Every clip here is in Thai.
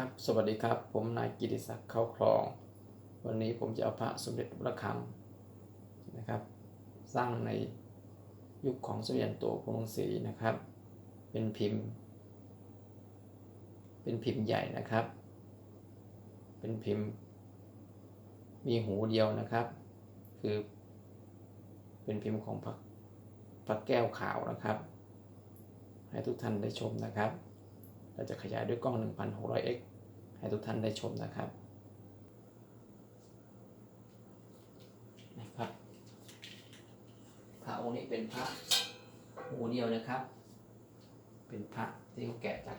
ครับ สวัสดีครับ ผมนายกิติศักดิ์เข้าคลอง วันนี้ผมจะเอาพระสมเด็จพระคังนะครับ สร้างในยุคของสมเด็จโตกรุงศรีนะครับ เป็นพิมพ์ เป็นพิมพ์ใหญ่นะครับ เป็นพิมพ์ มีหูเดียวนะครับ คือ เป็นพิมพ์ของพระพระแก้วขาวนะครับ ให้ทุกท่านได้ชมนะครับ เราจะขยายด้วยกล้อง 1600x ให้ทุกท่านได้ชมนะครับนะครับพระองค์นี้เป็นพระหูเดียวนะครับ เป็นพระที่เขาแกะจาก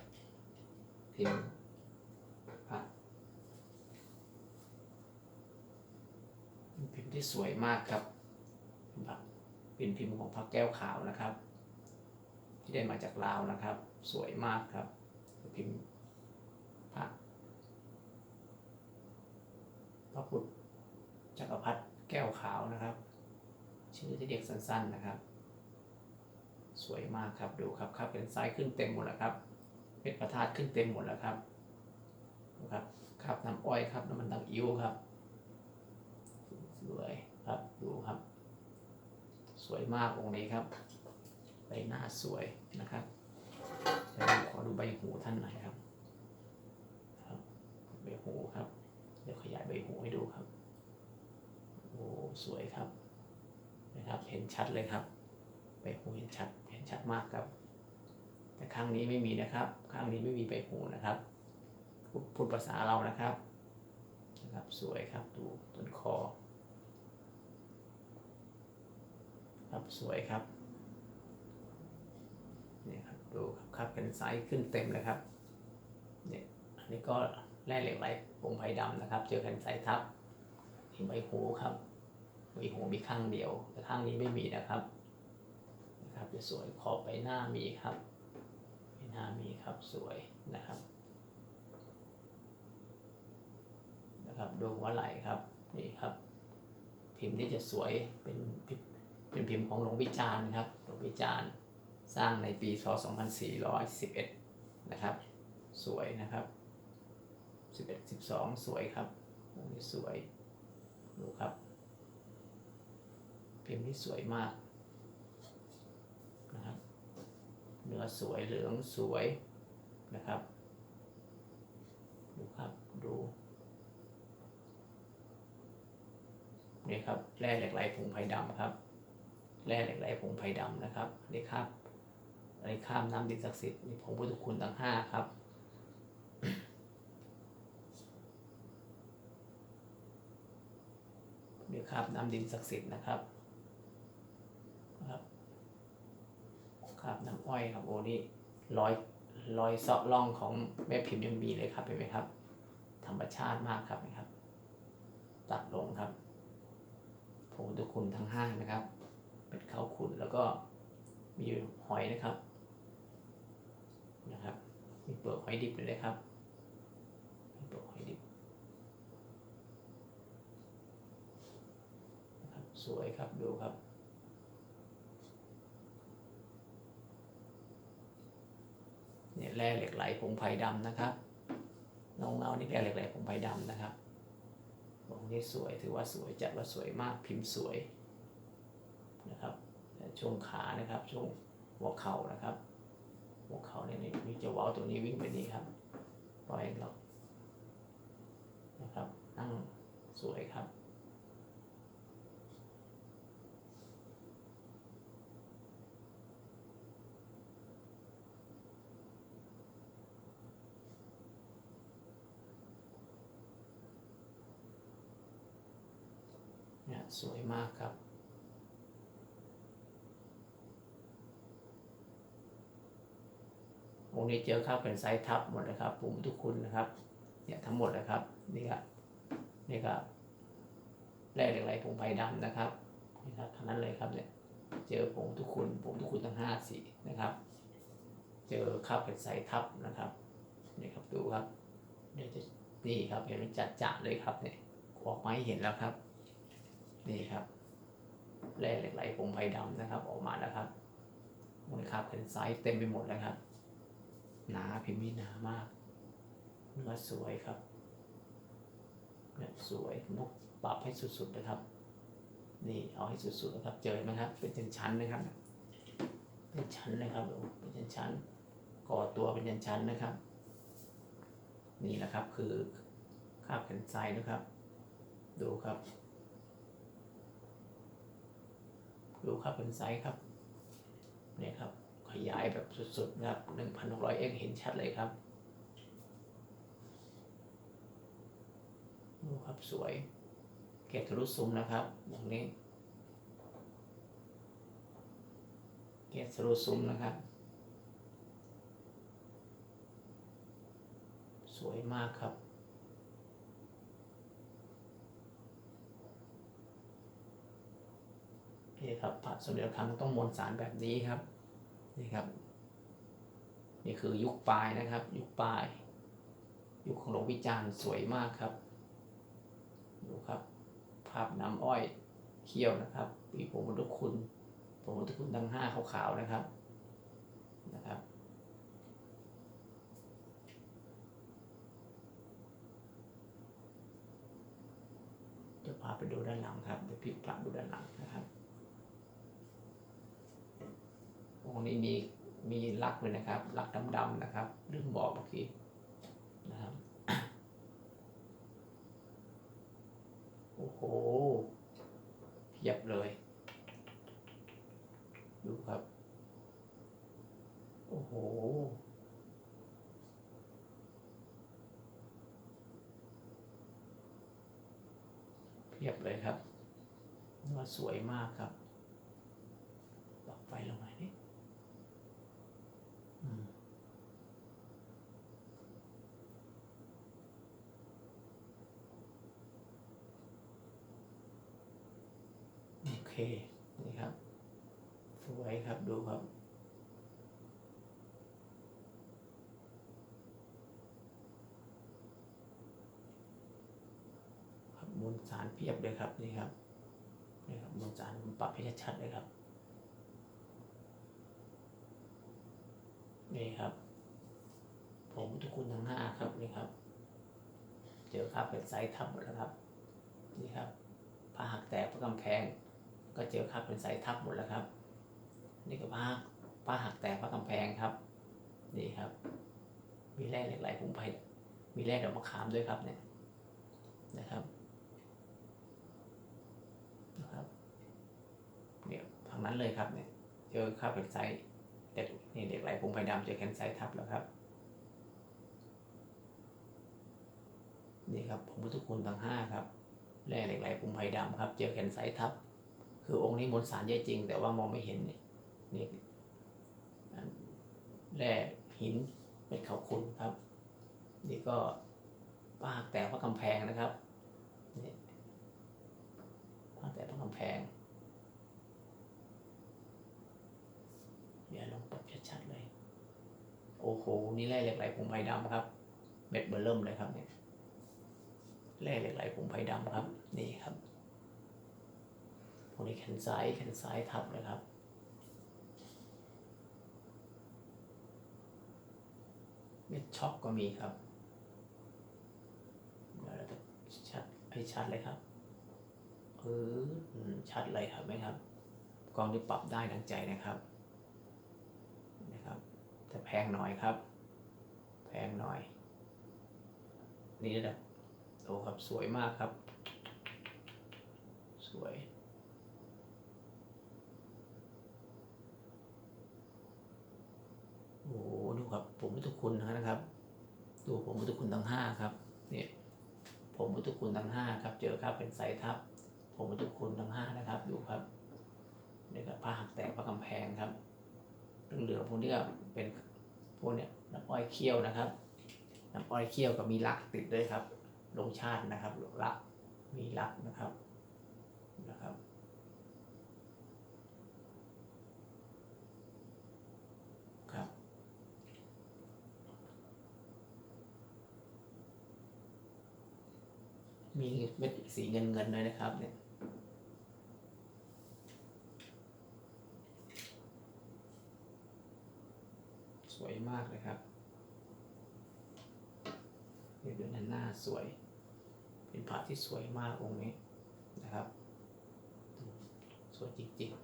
พิมพ์พระพิมพ์ที่สวยมากครับเป็นพิมพ์ของพระแก้วขาวนะครับ ที่ได้มาจากลาวนะครับ สวยมากครับ พิมพ์พระพระพุทธจักรพรรดิแก้วขาวนะครับ ชื่อที่เด็กสั้นๆนะครับ สวยมากครับดูครับครับเป็นไซส์ขึ้นเต็มหมดแล้วครับเป็นประธาตขึ้นเต็มหมดแล้วครับครับครับน้ำอ้อยครับน้ำมันตังอิ้วครับสวยครับดูครับ สวยมากองค์นี้ครับใบหน้าสวยนะครับ เดี๋ยวขอดูใบหูท่านหน่อยครับครับใบหูครับ เดี๋ยวขยายใบหูให้ดูครับโอ้สวยครับนะครับ เห็นชัดเลยครับใบหูเห็นชัดเห็นชัดมากครับ แต่ข้างนี้ไม่มีนะครับ ข้างนี้ไม่มีใบหูนะครับพูดภาษาเรานะครับนะครับสวยครับดูต้นคอ ครับสวยครับ นี่ครับดูครับครับเป็นไซส์ขึ้นเต็มเลยครับเนี่ยอันนี้ก็แร่เหล็กไหลผงไผ่ดำนะครับ เจอแผ่นไซทับมีใบหูครับใบหูมีข้างเดียว แต่ข้างนี้ไม่มีนะครับนะครับจะสวยขอบใบหน้ามีครับใบหน้ามีครับสวยนะครับนะครับดูหัวไหล่ครับนี่ครับ พิมพ์ที่จะสวยเป็นเป็นพิมพ์ของหลวงวิจารณ์ครับหลวงวิจารณ์ สร้างในปีศ2411 นะครับ สวยนะครับ 11 12 สวยครับโอ้นี่สวย ดูครับ พิมพ์ที่สวยมากนะครับเนื้อสวยเหลืองสวยนะครับ ดูครับดูนี่ครับแร่เหล็กไหลผงไผ่ดำครับแร่เหล็กไหลผงไผ่ดำนะครับนี่ครับ อันนี้ข้ามน้ำดินศักดิ์สิทธิ์นี่ผงพุทธคุณทั้งห้าครับนี่ครับน้ำดินศักดิ์สิทธิ์นะครับครับคราบน้ำอ้อยครับโอ้นี่รอยรอยเซาะร่องของแม่พิมพ์ยังมีเลยครับเห็นไหมครับ ธรรมชาติมากครับนะครับ ตัดลงครับผงพุทธคุณทั้งห้านะครับ เป็นข้าวขุ่นแล้วก็มีหอยนะครับนะครับ ปลือกหอยดิบด้วยนะครับเปลือกหอยดิบสวยครับดูครับเนี่ยแร่เหล็กไหลผงไผ่ดำนะครับเงเงานี่แร่เหล็กไหลผงไผ่ดำนะครับองนี้สวยถือว่าสวยจัดว่าสวยมากพิมพ์สวยนะครับช่วงขานะครับช่วงหัวเข่านะครับ หัวเขาเนี่ยมีจะว้าตัวนี้วิ่งไปนี่ครับปล่อยเรานะครับนั่งสวยครับเนี่ยสวยมากครับ องค์นี้เจอข้าวเป็นไซส์ทับหมดเลยครับปุ่มทุกคุณนะครับ เนี่ยทั้งหมดเลยครับนี่ครับนี่ครับแร่เหล็กไหลผงไผ่ดำนะครับนี่ครับทั้งนั้นเลยครับเนี่ยเจอผงทุกคุณผงทุกคุณทั้งห้าสีนะครับ เจอข้าวเป็นไซส์ทับนะครับนี่ครับดูครับเดี๋ยวจะนี่ครับเห็นมันจัดจ่าเลยครับเนี่ยออกมาให้เห็นแล้วครับ นี่ครับแร่เหล็กไหลผงไผ่ดำนะครับ ออกมาแล้วครับมูลค่าเป็นไซส์เต็มไปหมดแล้วครับ หนาพิมพ์นี่หนามากดูนื้อสวยครับเนื้อสวยนกปรับให้สุดๆนะครับ นี่เอาให้สุดๆนะครับเจอไหมครับ เป็นชั้นๆนะครับ เป็นชั้นนะครับดูเป็นชั้นๆก่อตัวเป็นชั้นๆนะครับ นี่แหละครับคือคาบแขนไซนะครับ ดูครับ ดูครับเป็นไซส์ครับเนี่ยครับ ขยายแบบสุดๆนะครับ 1,600x เห็นชัดเลยครับดูครับสวย เกตทะลุซุ้มนะครับ อย่างนี้ เกตทะลุซุ้มนะครับ สวยมากครับนี่ครับพระสมเด็จครั้งต้องมวลสารแบบนี้ครับ นี่ครับ นี่คือยุคปลายนะครับ ยุคปลาย ยุคของหลวงวิจารณ์สวยมากครับ ดูครับ ภาพน้ำอ้อยเขี้ยวนะครับปีผมมุทุกคุณผมมุทุกคุณทั้งห้าขาวๆนะครับนะครับจะพาไปดูด้านหลังครับเดี๋ยวพลิกกลับดูด้านหลังนะครับ องค์นี้มีมีลักเลยนะครับลักดำๆนะครับลืมบอกเมื่อกี้นะครับโอ้โหเพียบเลย ดูครับ โอ้โหเพียบเลยครับเนื้อสวยมากครับปรับไฟลงมานิอืมโอ เคนี่ครับ สวยครับดูครับ ครับมวลสารเพียบเลยครับนี่ครับนี่ครับมวลสารปรับให้ชัดๆเลยครับ นี่ครับ ผมทุกคนทั้งห้าครับนี่ครับ เจอครับเป็นไซส์ทับหมดแล้วครับ นี่ครับผ้าหักแตกผ้ากำแพง ก็เจอครับเป็นไซส์ทับหมดแล้วครับ นี่ก็ผ้าผ้าหักแตกผ้ากำแพงครับ นี่ครับ มีแร่เหล็กไหลพุ่งไปมีแร่ดอกมะขามด้วยครับเนี่ยนะครับนะครับเนี่ยทางนั้นเลยครับเนี่ยเจอข้าวเป็นไซส์เด็กนี่เด็กไหลพงไฟดำเจอแคนไซส์ทับแล้วครับนี่ครับผมพุทธคุณทั้งห้าครับแร่เหล็กไหลพงไฟดำครับ เจอแคนไซส์ทับ คือองค์นี้มวลสารเยอะจริง แต่ว่ามองไม่เห็นนี่นี่แร่หินเป็นเขาคุณครับ นี่ก็ป้ากแต่พระกำแพงนะครับนี่ตั้งแต่ต้องกำแพงเดี๋ยวลองปรับชัดๆเลย โอ้โห นี่แร่เหล็กไหลผงไผ่ดำครับ เม็ดเบอร์เริ่มเลยครับเนี่ยแร่เหล็กไหลผงไผ่ดำครับ นี่ครับ พวกนี้แขนซ้ายแขนซ้ายทับเลยครับ เม็ดช็อกก็มีครับเดี๋ยวเราจะชัดให้ชัดเลยครับเออชัดเลยครับไหมครับกล้องที่ปรับได้ดังใจนะครับนะครับแต่แพงหน่อยครับ แพงหน่อย นี่ระดับโอ้ครับสวยมากครับ สวย โอ้โหดูครับ ผมพุทธคุณนะครับ ดูผมพุทธคุณทั้งห้าครับ เนี่ยผมพุทธคุณทั้งห้าครับ เจอครับเป็นไซทับ ผมพุทธคุณทั้งห้านะครับ ดูครับนี่ครับผ้าหักแตกผ้ากำแพงครับเหลืองๆพวกนี้ก็เป็นพวกเนี้ยน้ำอ้อยเคี่ยวนะครับน้ำอ้อยเคี่ยวกับมีลักติดด้วยครับลงชาตินะครับลักมีลักนะครับนะครับ ครับ มีเม็ดสีเงินเงินๆเลยนะครับเนี่ยสวยมากเลยครับด้วยนะหน้าสวย เป็นพระที่สวยมากองค์นี้นะครับ สวยจริงๆ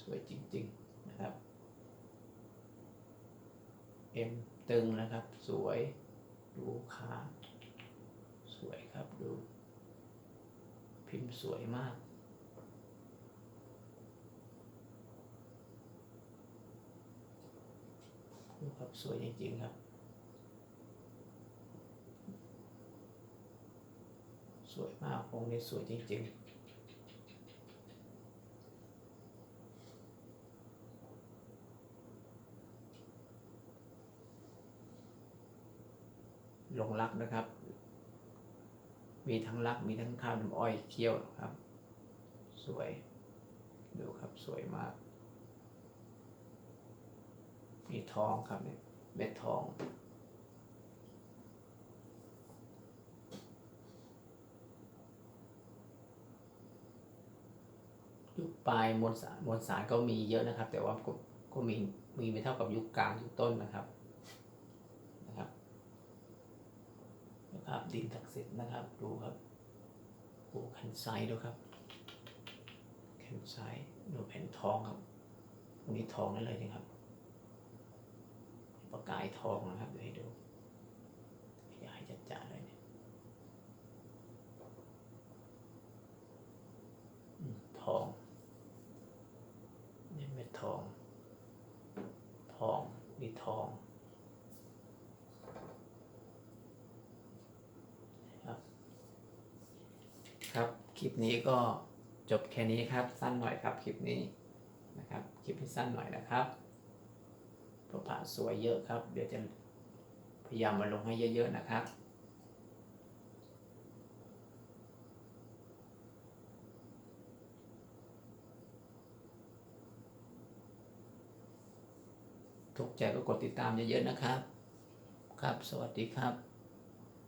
สวยจริง ๆ นะครับเอ็ม ตึงนะครับ สวยดูขาสวยครับดู พิมพ์สวยมาก ดูครับสวยจริงๆครับ สวยมากองค์นี้สวยจริงๆ หลงรักนะครับ มีทั้งรักมีทั้งข้าวน้ำอ้อยเคี่ยวครับ สวย ดูครับสวยมาก มีทองครับเนี่ยเม็ดทองยุคปลายมวลสารมวลสารก็มีเยอะนะครับ แต่ว่าก็ก็มีมีไม่เท่ากับยุคกลางยุคต้นนะครับ นะครับดินศักดิ์สิทธิ์นะครับ ดูครับดูแผ่นทรายดูครับแผ่นทรายดูแผ่นทองครับตรงนี้ทองนั่นเลยนะครับ ประกายทองนะครับเดี๋ยวให้ดูอยากให้จัดๆเลยเนี่ยอืมทองนี่เม็ดทอง ทองนี่ทองครับ ครับ คลิปนี้ก็จบแค่นี้ครับ สั้นหน่อยครับคลิปนี้นะครับ คลิปนี้สั้นหน่อยนะครับพราะพระสวยเยอะครับ เดี๋ยวจะพยายามมาลงให้เยอะๆนะครับถูกใจก็กดติดตามเยอะๆนะครับ ครับ สวัสดีครับ